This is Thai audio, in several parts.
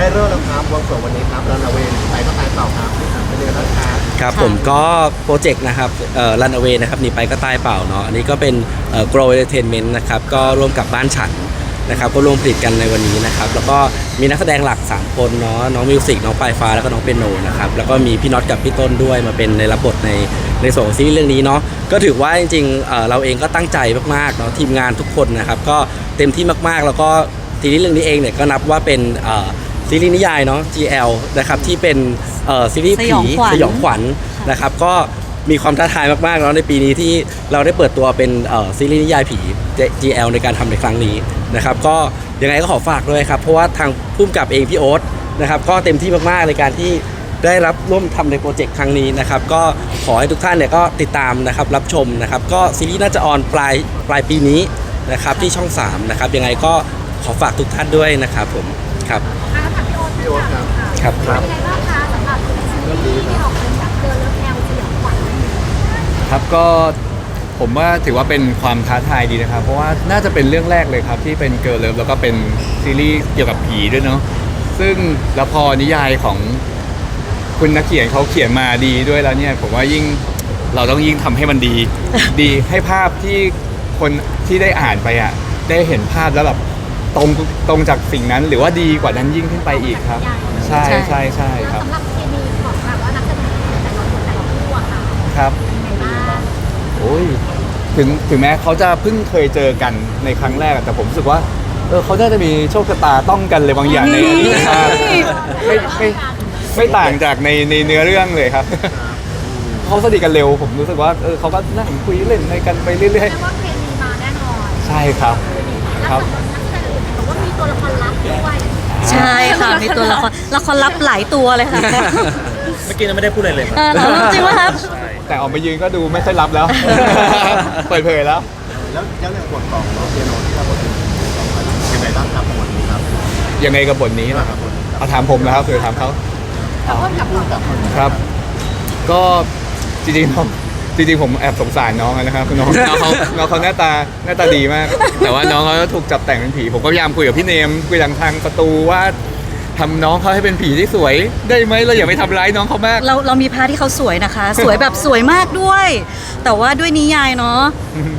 ได้เริ่มแล้วครับวงสวงวันนี้ครับรันเวย์ไปก็ตายเปล่าครับเป็นยังไงบ้างครับครับผมก็โปรเจกต์นะครับเอ่อ Run Away นะครับหนีไปก็ตายเปล่าเนาะอันนี้ก็เป็นเอ่อ Grow Entertainment นะครับก็ร่วมกับบ้านฉันนะครับก็ร่วมผลิตกันในวันนี้นะครับแล้วก็มีนักแสดงหลัก 3 คนเนาะน้องมิวสิกน้องปลายฟ้าแล้วก็น้องเปียโนนะครับแล้วก็มีพี่น็อตกับพี่ต้นด้วยมาเป็นในรับบทในในส่วนของซีรีส์เรื่องนี้เนาะก็ถือว่าจริงๆเอ่อเราเองก็ตั้งใจมากๆเนาะทีมงานทุกคนนะครับก็เต็มที่มากๆแล้วก็ซีรีส์เรื่องนี้เองเนี่ยก็นับว่าเป็นเอ่อ ซีรีส์นิยายเนาะ GL นะครับที่เป็นเอ่อซีรีส์สผียองขวัญ สยองขวัญนะครับก็มีความท้าทายมากๆแล้วในปีนี้ที่เราได้เปิดตัวเป็นเอ่อซีรีส์นิยายผี GL ในการทำในครั้งนี้นะครับก็ยังไงก็ขอฝากด้วยครับเพราะว่าทางพุ่มกับเองพี่โอ๊ตนะครับก็เต็มที่มากๆในการที่ได้รับร่วมทำในโปรเจกต์ครั้งนี้นะครับก็ขอให้ทุกท่านเนี่ยก็ติดตามนะครับรับชมนะครับก็ซีรีส์น่าจะออนปลายปลายปีนี้นะครับที่ช่อง3นะครับยังไงก็ขอฝากทุกท่านด้วยนะครับผม ครับอะถามพี่โอ๊ตพี่โอ๊ตครับครับเป็นยังไงบ้างคะสำหรับซีรีส์ที่ออกเป็นแบบเดินเลิฟแนวสยองขวัญครับก็ผมว่าถือว่าเป็นความท้าทายดีนะครับ เพราะว่าน่าจะเป็นเรื่องแรกเลยครับ ที่เป็นเกิร์ลเลิฟแล้วก็เป็นซีรีส์เกี่ยวกับผีด้วยเนาะซึ่งแล้วพอนิยายของคุณนักเขียนเขาเขียนมาดีด้วยแล้วเนี่ยผมว่ายิ่งเราต้องยิ่งทำให้มันดี ดีให้ภาพที่คนที่ได้อ่านไปอะได้เห็นภาพแล้วแบบ ตรงตรงจากสิ่งนั้นหรือว่าดีกว่านั้นยิ่งขึ้นไปอีกครับ ใช่ใช่ใช่ครับสำหรับเคมีของแบบว่านักแสดงแต่ละคนแต่ละคู่อะค่ะครับ เป็นไงบ้างโอ้ยถึงถึงแม้เขาจะเพิ่งเคยเจอกันในครั้งแรกอะแต่ผมรู้สึกว่าเออเขาน่าจะมีโชคชะตาต้องกันเลยบางอย่างในอดีตชาติไม่ไม่ไม่ต่างจากในในเนื้อเรื่องเลยครับ เขาสนิทกันเร็ว ผมรู้สึกว่าเออเขาก็นั่งคุยเล่นในกันไปเรื่อยเรียกว่าเคมีมาแน่นอนๆ ใช่ครับครับแล้วนักแสดงอื่น บอกว่ามีตัวละครลับด้วยใช่ค่ะมีตัวละครละครลับหลายตัวเลยค่ะเมื่อกี้เราไม่ได้พูดอะไรเลยเออจริงไหมครับแต่ออกมายืนก็ดูไม่ค่อยรับแล้ว เปิดเผยแล้ว แล้วแล้วในบทของน้องเปียโนที่เราบทเป็นยังไงบ้างครับบทนี้ครับยังไงกับบทนี้ล่ะครับบทนี้ครับเอาถามผมนะครับหรือถามเขากับคนกับพูดกับคนครับ ก็จริงๆน้อง จริงๆผมแอบสงสารน้องนะครับน้องน้องเขาน้องเขาหน้าตาหน้าตาดีมาก แต่ว่าน้องเขาถูกจับแต่งเป็นผี ผมก็พยายามคุยกับพี่เนมคุยทางทางประตูว่าทำน้องเขาให้เป็นผีที่สวย ได้ไหมเราอย่าไปทำร้ายน้องเขามาก เราเรามีพาร์ทที่เขาสวยนะคะ สวยแบบสวยมากด้วย แต่ว่าด้วยนิยายเนาะ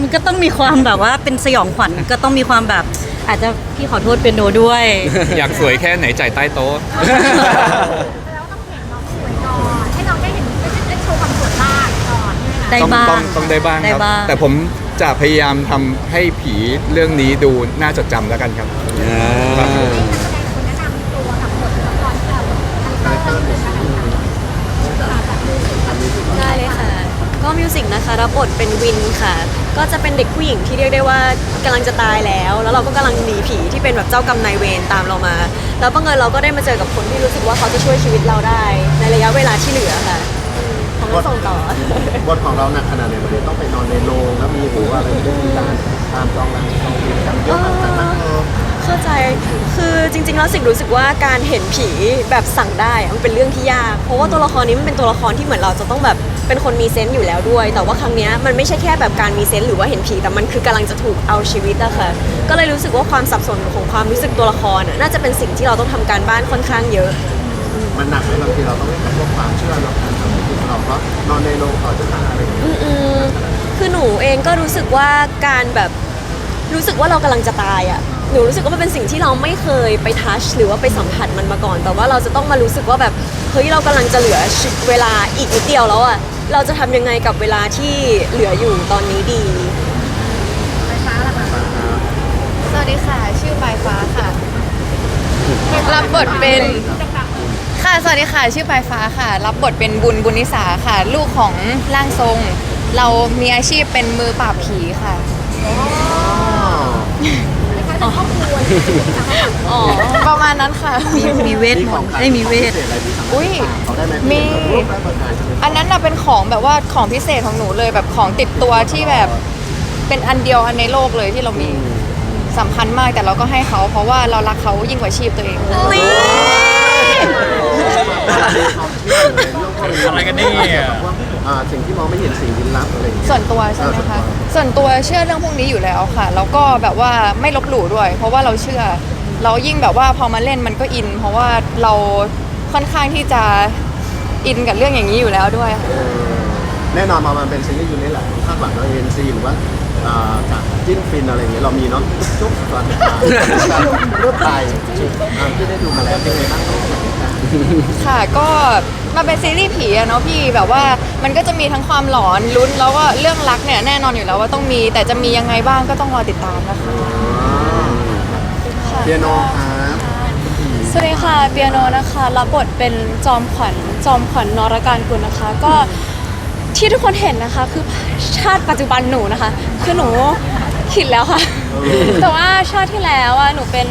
มันก็ต้องมีความแบบว่าเป็นสยองขวัญก็ต้องมีความแบบ อาจจะพี่ขอโทษเป็นโนด้วย อยากสวยแค่ไหนจ่ายใต้โต๊ะ ไหมคะได้ต้องบ้างต้องต้องได้บ้างได้ครับ บ้าง แต่ผมจะพยายามทำให้ผีเรื่องนี้ดูน่าจดจำแล้วกันครับนักแสดงคนแนะนำตัวกับบทละครเอ่อคาแรคเตอร์นิดนึงนะคะจากมือถือกับมือถือได้เลยค่ะ ก็มิวสิกนะคะรับบทเป็นวินค่ะ ก็จะเป็นเด็กผู้หญิงที่เรียกได้ว่ากำลังจะตายแล้ว แล้วเราก็กำลังหนีผีที่เป็นแบบเจ้ากรรมนายเวรตามเรามา แล้วบังเอิญเราก็ได้มาเจอกับคนที่รู้สึกว่าเขาจะช่วยชีวิตเราได้ ในระยะเวลาที่เหลือค่ะอืม ของเราส่งต่อบทของเราหนักขนาดไหนวันนี้ต้องไปนอนในโรงแล้วมีหูอะไรด้วยมีการตามจองรางจองคิวกันเยอะมากแต่ละเออเข้าใจคือจริง ๆ แล้วสิ่งรู้สึกว่าการเห็นผีแบบสั่งได้อะมันเป็นเรื่องที่ยาก เพราะว่าตัวละครนี้มันเป็นตัวละครที่เหมือนเราจะต้องแบบเป็นคนมีเซนต์อยู่แล้วด้วย แต่ว่าครั้งเนี้ยมันไม่ใช่แค่แบบการมีเซนต์หรือว่าเห็นผีแต่มันคือกำลังจะถูกเอาชีวิตอะค่ะก็เลยรู้สึกว่าความสับสนของความรู้สึกตัวละครอะน่าจะเป็นสิ่งที่เราต้องทำการบ้านค่อนข้างเยอะ มันหนักไหมบางทีเราต้องเล่นกับพวกความเชื่อเรา การทำของเราเพราะนอนในโรงต่อจะตายอะไรอย่างเงี้ยอืมๆคือหนูเองก็รู้สึกว่าการแบบรู้สึกว่าเรากำลังจะตายอะ่ะ หนูรู้สึกว่ามันเป็นสิ่งที่เราไม่เคยไปทัชหรือว่าไปสัมผัสมันมาก่อน แต่ว่าเราจะต้องมารู้สึกว่าแบบเฮ้ยเรากำลังจะเหลือชีวิตเวลาอีกนิดเดียวแล้วอะ่ะ เราจะทำยังไงกับเวลาที่เหลืออยู่ตอนนี้ดี ไฟฟ้าล่ะคะสวัสดีค่ะ ชื่อปลายฟ้าค่ะ รับบทเป็น ค่ะ สวัสดีค่ะ ชื่อปลายฟ้าค่ะ รับบทเป็นบุญบุญนิสาค่ะ ลูกของร่างทรง เรามีอาชีพเป็นมือปราบผีค่ะคล้ายๆเป็นครอบครัวจริงๆนะคะอ๋อ ประมาณนั้นค่ะ มีมีเวทมนต์ได้ยมีเวทอุ๊ยเขาได้ไหมมีรูปได้ประกาศใช่ไหมอันนั้นน่ะเป็นของแบบว่าของพิเศษของหนูเลยแบบของติดตัวที่แบบเป็นอันเดียวอันในโลกเลยที่เรามีสำคัญมากแต่เราก็ให้เขาเพราะว่าเรารักเขายิ่งกว่าชีพตัวเอง อะไรกันนี่อ่าสิ่งที่มองไม่เห็นสิ่งลี้ลับอะไรอย่างเงี้ย ส่วนตัวใช่ไหมคะ ส่วนตัวเชื่อเรื่องพวกนี้อยู่แล้วค่ะ แล้วก็แบบว่าไม่ลบหลู่ด้วย เพราะว่าเราเชื่อ เรายิ่งแบบว่าพอมาเล่นมันก็อิน เพราะว่าเราค่อนข้างที่จะอินกับเรื่องอย่างนี้อยู่แล้วด้วยค่ะ เออแน่นอนมามันเป็นซีรีส์ยูนิตแหละคาดหวังเราเอ็นซีหรือว่าอ่าจากจิ้นฟินอะไรอย่างเงี้ยเรามีเนาะจุ๊บตอนท้ายรูปไทยอ่าที่ได้ดูมาแล้วเป็นไงบ้าง ค่ะก็มาเป็นซีรีส์ผีอะเนาะพี่แบบว่ามันก็จะมีทั้งความหลอนลุ้นแล้วก็เรื่องรักเนี่ยแน่นอนอยู่แล้วว่าต้องมี แต่จะมียังไงบ้างก็ต้องรอติดตามนะคะเปียโนครับสวัสดีค่ะเปียโนนะคะ รับบทเป็นจอมขวัญจอมขวัญนรการกุลนะคะ ก็ที่ทุกคนเห็นนะคะ คือชาติปัจจุบันหนูนะคะ คือหนูขิดแล้วค่ะ แต่ว่าชาติที่แล้วอะหนูเป็น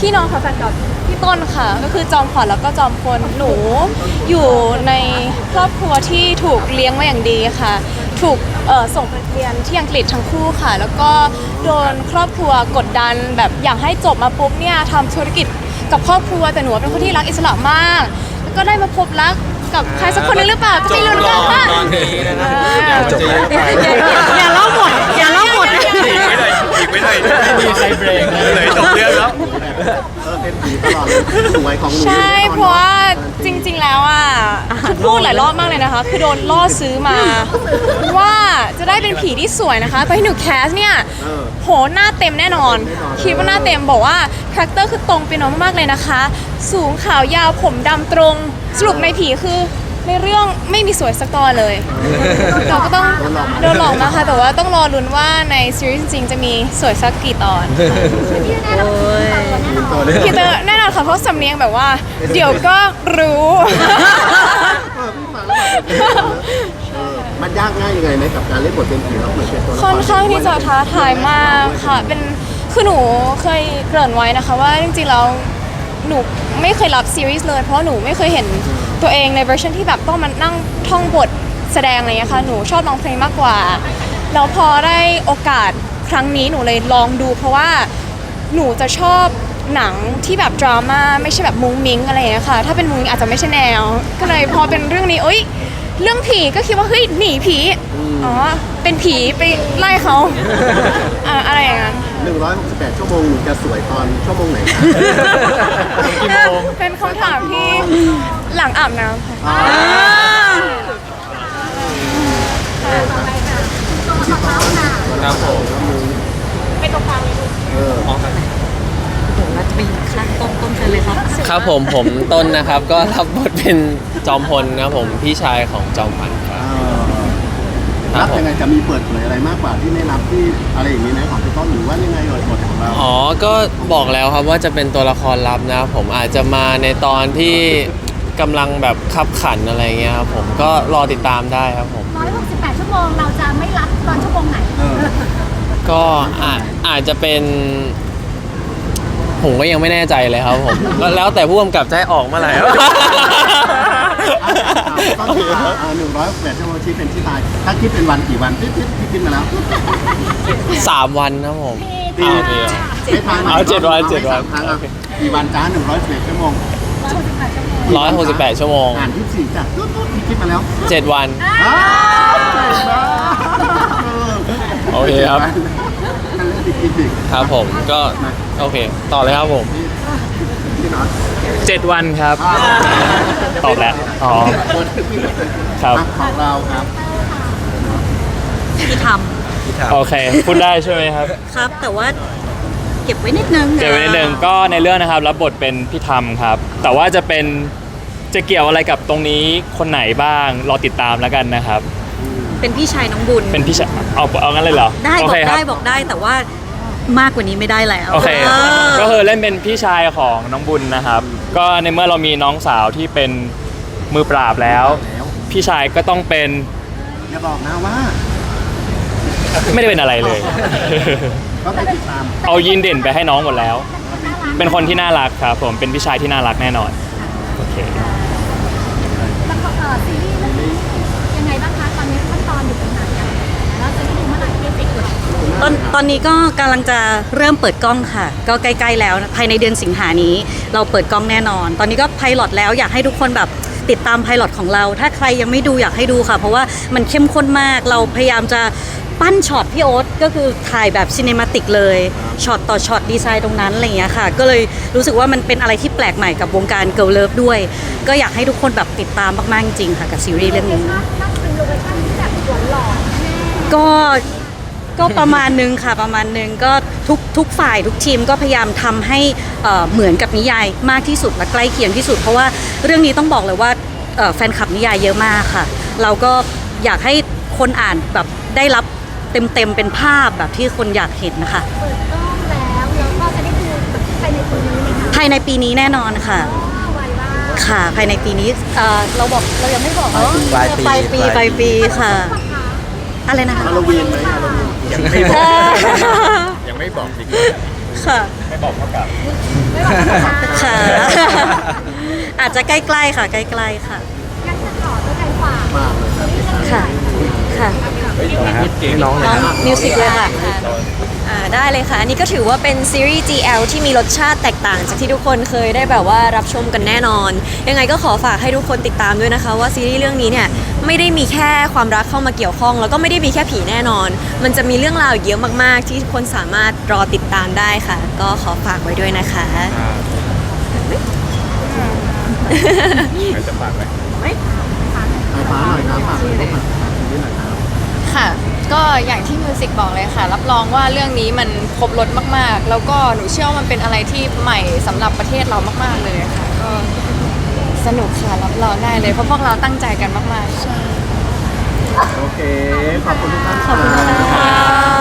พี่น้องฝาแฝดกับพี่ต้นค่ะ ก็คือจอมขวัญแล้วก็จอมพลหนูอยู่ในครอบครัวที่ถูกเลี้ยงมาอย่างดีค่ะ ถูกเอ่อส่งไปเรียนที่อังกฤษทั้งคู่ค่ะ แล้วก็โดนครอบครัวกดดันแบบอยากให้จบมาปุ๊บเนี่ยทำธุรกิจกับครอบครัวแต่หนูเป็นคนที่รักอิสระมาก แล้วก็ได้มาพบรักกับใครสักคนนึงหรือเปล่าก็ไม่รู้เหมือนกันค่ะตอนนี้นะจบแล้วอย่าเล่าหมดอย่าเล่าหมด อีกไม่ได้อีกไม่ได้ไม่มีใครเบรกเลยจบเรื่องแล้ว เออเป็นผีตลอดเลยสวยของหนูใช่เพราะว่าจริง ๆ แล้วอะคือพูดหลายรอบมากเลยนะคะ คือโดนล่อซื้อมา ว่าจะได้เป็นผีที่สวยนะคะตอนที่หนูแคสเนี่ยเออ โหหน้าเต็มแน่นอน คิดว่าหน้าเต็มบอกว่าคาแรคเตอร์คือตรงเปียโนมากๆเลยนะคะ สูงขาวยาวผมดำตรง สรุปในผีคือ ในเรื่องไม่มีสวยสักตอนเลยเราก็ต้องโดนหลอกมาค่ะแต่ว่าต้องรอลุ้นว่าในซีรีส์จริงๆจะมีสวยสักกี่ตอนโอ้ยตัวเลยพี่เตอร์แน่นอนค่ะเพราะสำเนียงแบบว่า เดี๋ยวก็รู้เออมันยากง่ายยังไงไหมกับการเล่นบทเป็นผีแล้วเหมือนเป็นตัวละครค่อนข้างที่จะท้าทายมากค่ะเป็นคือหนูเคยเกริ่นไว้นะคะว่าจริงๆแล้ว หนูไม่เคยรับซีรีส์เลยเพราะหนูไม่เคยเห็นตัวเองในเวอร์ชันที่แบบต้องมานั่งท่องบทแสดงอะไรอย่างเงี้ยค่ะหนูชอบร้องเพลงมากกว่าแล้วพอได้โอกาสครั้งนี้หนูเลยลองดู เพราะว่าหนูจะชอบหนังที่แบบดราม่าไม่ใช่แบบมุ้งมิ้งอะไรอย่างเงี้ยค่ะ ถ้าเป็นมุ้งมิ้งอาจจะไม่ใช่แนว ก็เลยพอเป็นเรื่องนี้เอ้ย เรื่องผีก็คิดว่าเฮ้ยหนีผีอ๋อเป็นผีไปไล่เขาอะอะไรอย่างนั้นหนึ่งร้อยหกสิบแปดชั่วโมงหนูจะสวยตอนชั่วโมงไหนคะเป็นคำถามที่หลังอาบน้ำค่ะครับผมเออ เราจะไปอยู่ข้างต้นต้นกันเลย ครับครับผมผมต้นนะครับ ก็รับบทเป็นจอมพลนะครับผมพี่ชายของจอมขวัญครับ ครัรับบผม ยังไงจะมีเปิดเผยอะไรมากกว่าที่ไม่รับที่อะไรอย่างนี้ไหมของพี่ต้นหรือว่ายังไงเอ่ยบทของเราอ๋อ ก็บอกแล้วครับว่าจะเป็นตัวละครลับนะครับผมอาจจะมาในตอนที่กำลังแบบขับขันอะไรเงี้ยครับผมก็รอติดตามได้ครับผม 168 ชั่วโมงเราจะไม่รับตอนชั่วโมงไหน เออก็อาจอาจจะเป็น ผมก็ยังไม่แน่ใจเลยครับผมแล้วแต่ผู้กำกับจะให้ออกเมื่อไหร่ต้นหนึ่งร้อยแปดชั่วโมงชี้เป็นที่ตาย ถ้าคิดเป็นวันกี่วันพี่พี่พี่คิดมาแล้วสามวันครับผม ตีเอาดีอะไม่ทานเอาเจ็ดวันเจ็ดวันครั้งอะกี่วันจ้าหนึ่งร้อยสิบเอ็ดชั่วโมงร้อยหกสิบแปดชั่วโมงอ่านที่สี่จ้ะตุ๊ดตุ๊ดพี่คิดมาแล้วเจ็ดวัน อ้าวโอเคครับ อีกอีกอีกครับผมก็โอเค ต่อเลยครับผมพี่น็อตเจ็ดวันครับอ่าตอบแล้วอ๋อครับอะของเราครับที่ทโอเคพูดได้ใช่ไหมครับำครับ แต่ว่าเก็บไว้นิดนึงเดี๋ยวไว้นิดนึงก็ในเรื่องนะครับรับบทเป็นพี่ธรรมครับ แต่ว่าจะเป็นจะเกี่ยวอะไรกับตรงนี้คนไหนบ้าง รอติดตามแล้วกันนะครับ เป็นพี่ชายน้องบุญ เป็นพี่ชายเอาเอางั้นเลยเหรอได้โอบอเคกครั ได้บอกได้แต่ว่ามากกว่านี้ไม่ได้แล้วโอเคเออ ก็คือเล่นเป็นพี่ชายของน้องบุญนะครับ ก็ในเมื่อเรามีน้องสาวที่เป็นมือปราบแล้วแล้ว พี่ชายก็ต้องเป็นอย่าบอกนะว่าไม่ได้เป็นอะไรเลย ก็ไปติดตามเอายีนเด่นไปให้น้องหมดแล้ว เป็นคนที่น่ารักครับผม เป็นพี่ชายที่น่ารักแน่นอน โอเคแล้วก็เอ่อซีรีส์ ตอนตอนนี้ก็กำลังจะเริ่มเปิดกล้องค่ะ ก็ใกล้ๆแล้วนะภายในเดือนสิงหานี้ เราเปิดกล้องแน่นอน ตอนนี้ก็ไพลอตแล้วอยากให้ทุกคนแบบติดตามไพลอตของเรา ถ้าใครยังไม่ดูอยากให้ดูค่ะ เพราะว่ามันเข้มข้นมาก เราพยายามจะปั้นช็อตพี่โอ๊ตก็คือถ่ายแบบซิน e มาติกเลยช็อตต่อช็อตดีไซน์ตรงนั้นอะไรอย่างเงี้ยค่ะ ก็เลยรู้สึกว่ามันเป็นอะไรที่แปลกใหม่กับวงการเกิ l ลเลิฟด้วย ก็อยากให้ทุกคนแบบติดตามมากๆจริงๆค่ะกับซีรีส์เรื่องนี้น่าเป็นโลเคชั่นที่แบบหวานหล่อแน่ก็ ก็ประมาณนึงค่ะประมาณนึงก็ทุกทุกฝ่ายทุกทีมก็พยายามทำให้เอ่อเหมือนกับนิยายมากที่สุดและใกล้เคียงที่สุด เพราะว่าเรื่องนี้ต้องบอกเลยว่าเอ่อแฟนคลับนิยายเยอะมากค่ะ เราก็อยากให้คนอ่านแบบได้รับเต็มๆเป็นภาพแบบที่คนอยากเห็นนะคะ เปิดกล้องแล้วแล้วก็จะได้ดูแบบภายในปีนี้ไหมคะภายในปีนี้แน่นอนค่ะอ๋อไวมากค่ะภายในปีนี้เอ่อเราบอกเรายังไม่บอกเนาะปลายปีปลายปีปปลาลายยปีปีค่ะ อะไรนะคะฮาโลวีนไหมฮาโลวีนยังไม่บอกยังไม่บอกจริงค่ะ ไม่บอกเท่ากับไม่บอกนะคะค่ะ อาจจะใกล้ๆค่ะ ใกล้ๆค่ะงั้นจะขอตัวแทนฝากมากเลยครับค่ะ ค่ะนะครับให้น้องเลยน้องครับมิวสิกเลยค่ะอ่าได้เลยค่ะ อันนี้ก็ถือว่าเป็นซีรีส์ GL ที่มีรสชาติแตกต่างจากที่ทุกคนเคยได้แบบว่ารับชมกันแน่นอน ยังไงก็ขอฝากให้ทุกคนติดตามด้วยนะคะ ว่าซีรีส์เรื่องนี้เนี่ยไม่ได้มีแค่ความรักเข้ามาเกี่ยวข้อง แล้วก็ไม่ได้มีแค่ผีแน่นอน มันจะมีเรื่องราวอีกเยอะมากๆ ที่ทุกคนสามารถรอติดตามได้ค่ะ ก็ขอฝากไว้ด้วยนะคะ ใครจะฝากไหมไฟฟ้าหน่อยครับฝากเลยต้องฝากนี่หน่อยครับค่ะ ก็อย่างที่ มิวสิกบอกเลยค่ะ รับรองว่าเรื่องนี้มันครบรถมากๆ แล้วก็หนูเชื่อว่ามันเป็นอะไรที่ใหม่สำหรับประเทศเรามาก ๆเลยค่ะ ก็สนุกค่ะรับรองได้เลยเพราะพวกเราตั้งใจกันมากๆ โอเค ขอบคุณทุกท่านขอบคุณค่ะ